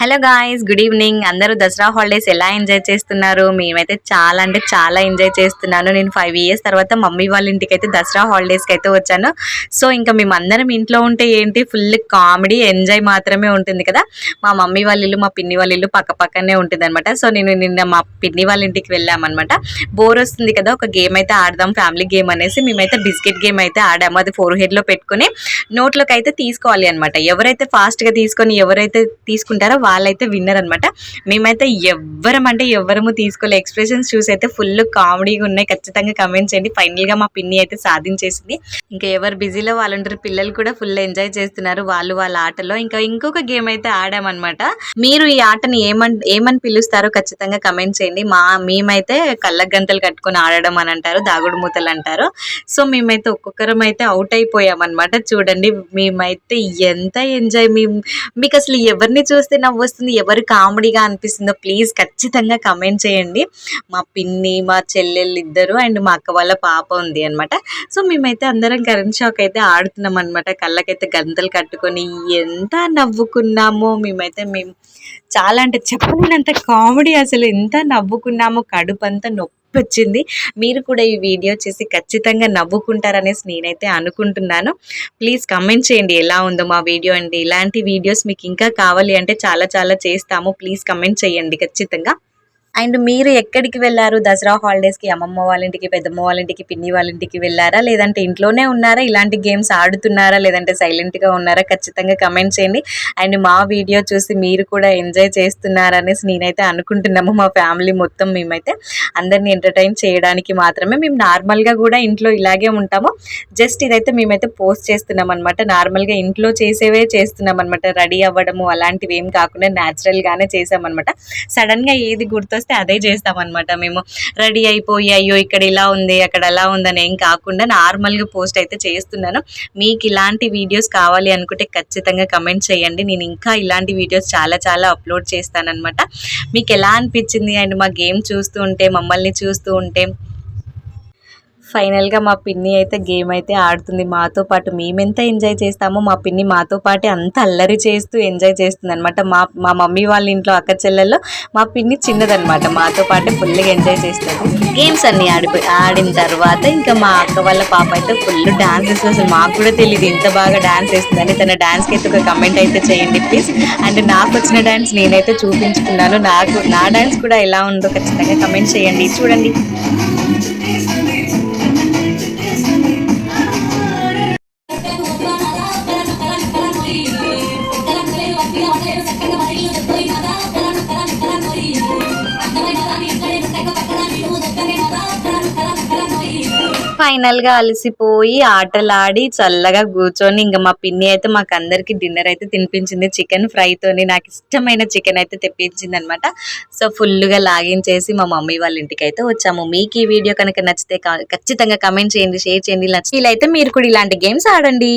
Hello guys good evening. అందరూ Dasara holidays ఎలా enjoy చేస్తున్నారు? మేమైతే చాలా అంటే చాలా ఎంజాయ్ చేస్తున్నాను. నేను ఫైవ్ ఇయర్స్ తర్వాత మమ్మీ వాళ్ళ ఇంటికి అయితే దసరా హాలిడేస్కి అయితే వచ్చాను. సో ఇంకా మేము అందరం ఇంట్లో ఉంటే ఏంటి? ఫుల్ కామెడీ ఎంజాయ్ మాత్రమే ఉంటుంది కదా. మా మమ్మీ వాళ్ళ ఇల్లు మా పిన్ని వాళ్ళ ఇల్లు పక్క పక్కనే ఉంటుంది అనమాట సో నేను నిన్న మా పిన్ని వాళ్ళ ఇంటికి వెళ్ళామన్నమాట. బోర్ వస్తుంది కదా ఒక గేమ్ అయితే ఆడదాం ఫ్యామిలీ గేమ్ అనేసి మేమైతే బిస్కెట్ గేమ్ అయితే ఆడాము. అది ఫోర్ హెడ్లో పెట్టుకుని నోట్లోకి అయితే తీసుకోవాలి అనమాట ఎవరైతే ఫాస్ట్గా తీసుకొని ఎవరైతే తీసుకుంటారో వాళ్ళైతే విన్నర్ అనమాట మేమైతే ఎవ్వరం అంటే ఎవ్వరము తీసుకోలే. ఎక్స్ప్రెషన్స్ చూసి అయితే ఫుల్ కామెడీగా ఉన్నాయి ఖచ్చితంగా కమెంట్ చేయండి. ఫైనల్గా మా పిన్ని అయితే సాధించేసింది. ఇంకా ఎవరు బిజీలో వాళ్ళు ఉంటారు పిల్లలు కూడా ఫుల్ ఎంజాయ్ చేస్తున్నారు. వాళ్ళు వాళ్ళ ఆటలో. ఇంకా ఇంకొక గేమ్ అయితే ఆడామన్నమాట. మీరు ఈ ఆటని ఏమని ఏమని పిలుస్తారో ఖచ్చితంగా కమెంట్ చేయండి. మా మేమైతే కళ్ళ గంతలు కట్టుకొని ఆడడం అని అంటారు. దాగుడు మూతలు అంటారు. సో మేమైతే ఒక్కొక్కరం అయితే అవుట్ అయిపోయామన్నమాట. చూడండి మేమైతే ఎంత ఎంజాయ్ మేము మీకు అసలు ఎవరిని చూస్తే నవ్వు వస్తుంది ఎవరు కామెడీగా అనిపిస్తుందో ప్లీజ్ ఖచ్చితంగా కమెంట్ చేయండి. మా పిన్ని మా చెల్లెళ్ళు ఇద్దరు అండ్ మా అక్క వాళ్ళ పాప ఉంది అనమాట సో మేమైతే అందరం కరెంట్ షాక్ అయితే ఆడుతున్నాం అనమాట కళ్ళకైతే గంతలు కట్టుకొని ఎంత నవ్వుకున్నామో మేమైతే మేము చాలా అంటే చెప్పలేనంత కామెడీ అసలు. ఎంత నవ్వుకున్నామో కడుపు అంతా నొప్పి వచ్చింది. మీరు కూడా ఈ వీడియో చేసి ఖచ్చితంగా నవ్వుకుంటారనేసి నేనైతే అనుకుంటున్నాను. ప్లీజ్ కమెంట్ చేయండి ఎలా ఉందో మా వీడియో అండి. ఇలాంటి వీడియోస్ మీకు ఇంకా కావాలి అంటే చాలా చాలా చేస్తాము. ప్లీజ్ కమెంట్ చేయండి ఖచ్చితంగా. అండ్ మీరు ఎక్కడికి వెళ్ళారు? దసరా హాలిడేస్కి అమ్మమ్మ వాళ్ళ ఇంటికి పెద్దమ్మ వాళ్ళ ఇంటికి పిన్ని వాళ్ళ ఇంటికి వెళ్ళారా? లేదంటే ఇంట్లోనే ఉన్నారా? ఇలాంటి గేమ్స్ ఆడుతున్నారా? లేదంటే సైలెంట్గా ఉన్నారా? ఖచ్చితంగా కమెంట్ చేయండి. అండ్ మా వీడియో చూసి మీరు కూడా ఎంజాయ్ చేస్తున్నారా అనేసి నేనైతే అనుకుంటున్నాము. మా ఫ్యామిలీ మొత్తం మేమైతే అందరిని ఎంటర్టైన్ చేయడానికి మాత్రమే మేము నార్మల్గా కూడా ఇంట్లో ఇలాగే ఉంటాము. జస్ట్ ఇదైతే మేమైతే పోస్ట్ చేస్తున్నాం అనమాట నార్మల్గా ఇంట్లో చేసేవే చేస్తున్నాం అనమాట రెడీ అవ్వడము అలాంటివి ఏం కాకుండా న్యాచురల్గానే చేసామన్నమాట సడన్గా ఏది వస్తే అదే చేస్తామన్నమాట. మేము రెడీ అయిపోయి అయ్యో ఇక్కడ ఇలా ఉంది అక్కడ అలా ఉందని ఏం కాకుండా నార్మల్గా పోస్ట్ అయితే చేస్తున్నాను. మీకు ఇలాంటి వీడియోస్ కావాలి అనుకుంటే ఖచ్చితంగా కమెంట్ చేయండి. నేను ఇంకా ఇలాంటి వీడియోస్ చాలా చాలా అప్లోడ్ చేస్తానన్నమాట. మీకు ఎలా అనిపించింది? అండ్ మా గేమ్ చూస్తూ ఉంటే మమ్మల్ని చూస్తూ ఉంటే? ఫైనల్గా మా పిన్ని అయితే గేమ్ అయితే ఆడుతుంది. మాతో పాటు మేమెంత ఎంజాయ్ చేస్తామో మా పిన్ని మాతో పాటే అంత అల్లరి చేస్తూ ఎంజాయ్ చేస్తుంది అనమాట మా మా మమ్మీ వాళ్ళ ఇంట్లో అక్క చెల్లెల్లో మా పిన్ని చిన్నదనమాట మాతో పాటే ఫుల్గా ఎంజాయ్ చేస్తుంది. గేమ్స్ అన్ని ఆడిపోయి ఆడిన తర్వాత ఇంకా మా అక్క వాళ్ళ పాప అయితే ఫుల్ డాన్స్ వేస్తుంది. అసలు మాకు కూడా తెలియదు ఇంత బాగా డాన్స్ వేస్తుందని. తన డాన్స్కి అయితే ఒక కమెంట్ అయితే చేయండి ప్లీజ్. అండ్ నాకు వచ్చిన డాన్స్ నేనైతే చూపించుకున్నాను. నాకు నా డాన్స్ కూడా ఎలా ఉందో ఖచ్చితంగా కమెంట్ చేయండి. చూడండి. ఫైనల్గా అలసిపోయి ఆటలాడి చల్లగా కూర్చొని ఇంకా మా పిన్ని అయితే మాకు అందరికి డిన్నర్ అయితే తినిపించింది. చికెన్ ఫ్రైతోని నాకు ఇష్టమైన చికెన్ అయితే తెప్పించింది అనమాట సో ఫుల్గా లాగిన్ చేసి మా మమ్మీ వాళ్ళ ఇంటికి అయితే వచ్చాము. మీకు ఈ వీడియో కనుక నచ్చితే కా- ఖచ్చితంగా కమెంట్ చేయండి షేర్ చేయండి. నచ్చితే మీరు కూడా ఇలాంటి గేమ్స్ ఆడండి.